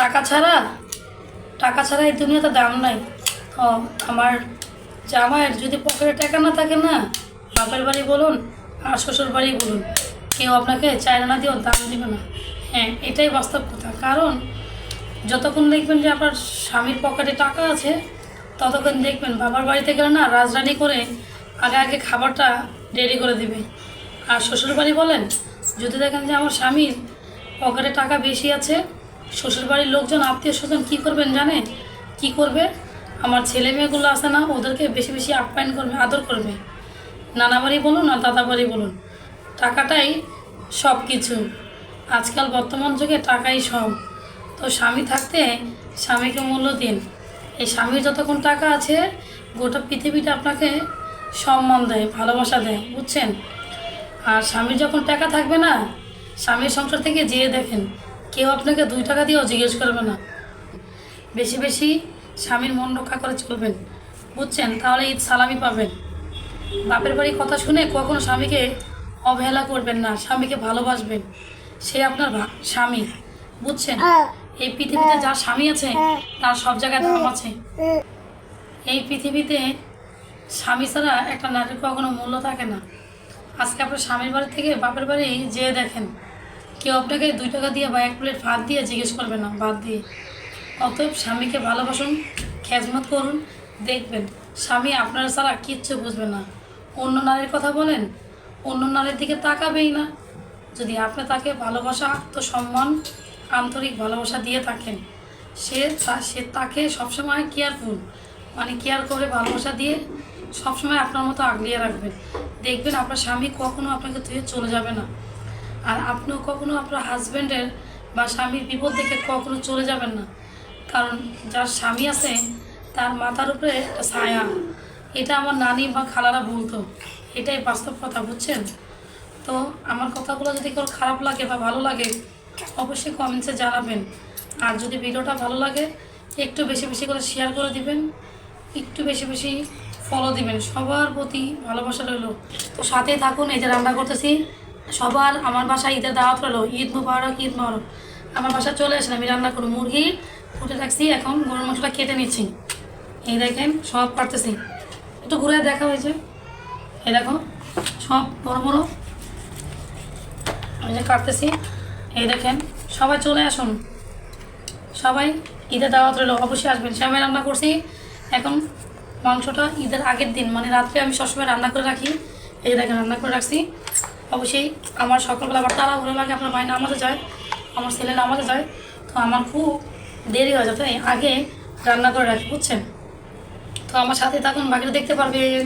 টাকা ছাড়া টাকা ছাড়া এই দুনিয়াতে দাম নাই। ও, আমার জামাইয়ের যদি পকেটে টাকা না থাকে না, বাপের বাড়ি বলুন আর শ্বশুর বাড়ি বলুন, কেউ আপনাকে চায়না না দিয়েও দাম দিবে না। হ্যাঁ এটাই বাস্তব কথা। কারণ যতক্ষণ দেখবেন যে আপনার স্বামীর পকেটে টাকা আছে, ততক্ষণ দেখবেন বাবার বাড়িতে গেলে না রাজরানি করে আগে আগে খাবারটা রেডি করে দিবে। আর শ্বশুর বাড়ি বলেন, যদি দেখেন যে আমার স্বামীর পকেটে টাকা বেশি আছে শ্বশুর বাড়ির লোকজন, আত্মীয় স্বজন কী করবেন জানে কি করবে? আমার ছেলে মেয়েগুলো আছে না, ওদেরকে বেশি বেশি আপ্যায়ন করবে, আদর করবে। নানা বাড়ি বলুন আর দাদা বাড়ি বলুন, টাকাটাই সব কিছু আজকাল বর্তমান যুগে টাকাই সব। তো স্বামী থাকতে স্বামীকে মূল্য দিন। এই স্বামীর যতক্ষণ টাকা আছে, গোটা পৃথিবীটা আপনাকে সম্মান দেয়, ভালোবাসা দেয়, বুঝছেন? আর স্বামীর যখন টাকা থাকবে না, স্বামীর সংসার থেকে যেয়ে দেখেন কেউ আপনাকে দুই টাকা দিয়েও জিজ্ঞেস করবে না। বেশি বেশি স্বামীর মন রক্ষা করে চলবেন, বুঝছেন? তাহলে ঈদ সালামি পাবেন। বাপের বাড়ির কথা শুনে কখনো স্বামীকে অবহেলা করবেন না, স্বামীকে ভালোবাসবেন। সে আপনার স্বামী, বুঝছেন? এই পৃথিবীতে যার স্বামী আছে, তার সব জায়গায় দাম আছে। এই পৃথিবীতে স্বামী ছাড়া একটা নারীর কখনো মূল্য থাকে না। আজকে আপনার স্বামীর বাড়ি থেকে বাপের বাড়ি যেয়ে দেখেন। কেউ আপনাকে দুই টাকা দিয়ে বা এক প্লেট ভাত দিয়ে জিজ্ঞেস করবে না ভাত দিয়ে। অতএব স্বামীকে ভালোবাসুন খেজমত করুন, দেখবেন স্বামী আপনার ছাড়া কিচ্ছু বুঝবে না। অন্য নারীর কথা বলেন, অন্য নারীর দিকে তাকাবেই না। যদি আপনি তাকে ভালোবাসা, আত্মসম্মান, আন্তরিক ভালোবাসা দিয়ে থাকেন, সে সে তাকে সবসময় কেয়ারফুল মানে কেয়ার করে ভালোবাসা দিয়ে সবসময় আপনার মতো আগলিয়ে রাখবেন। দেখবেন আপনার স্বামী কখনো আপনাকে ধুয়ে চলে যাবে না। আর আপনিও কখনো আপনার হাজব্যান্ডের বা স্বামীর বিপদ দেখে কখনো চলে যাবেন না। কারণ যার স্বামী আছে, তার মাথার উপরে একটা ছায়া। এটা আমার নানি বা খালারা বলতো। এটাই বাস্তব কথা, বুঝছেন? তো আমার কথাগুলো যদি কারও খারাপ লাগে বা ভালো লাগে, অবশ্যই কমেন্টসে জানাবেন। আর যদি ভিডিওটা ভালো লাগে, একটু বেশি বেশি করে শেয়ার করে দিবেন। একটু বেশি বেশি ফলো দিবেন। সবার প্রতি ভালোবাসা রইল। তো সাথেই থাকুন, এই যে রান্না করতেছি। সবার আমার বাসায় ঈদের দাওয়াত রইল ঈদ মুবারক ঈদ মুবারক আমার বাসায় চলে আসেন, আমি রান্না করব। মুরগি ফুটে রাখছি এখন গরুর মাংসটা কেটে নিচ্ছি। এই দেখেন, সব কাটতেছি একটু ঘুরে দেখা হয়েছে। এই দেখো, সব বড় বড়। আমি যে কাটতেছি, এই দেখেন, সবাই চলে আসুন। সবাই ঈদের দাওয়াত রইল, অবশ্যই আসবেন। সে আমি রান্না করছি, এখন মাংসটা ঈদের আগের দিন মানে রাত্রে আমি সবসময় রান্না করে রাখি। এই দেখেন, রান্না করে রাখছি। অবশ্যই আমার সকালবেলা আবার তারা তাড়াহুড়ো লাগে, আপনার ভাই নামাজে যায়, আমার ছেলে নামাজে যায়। তো আমার খুব দেরি হয় যাতে আগে রান্না করে রাখি, বুঝছেন? তো আমার সাথে থাকুন বাকিটা দেখতে পারবেন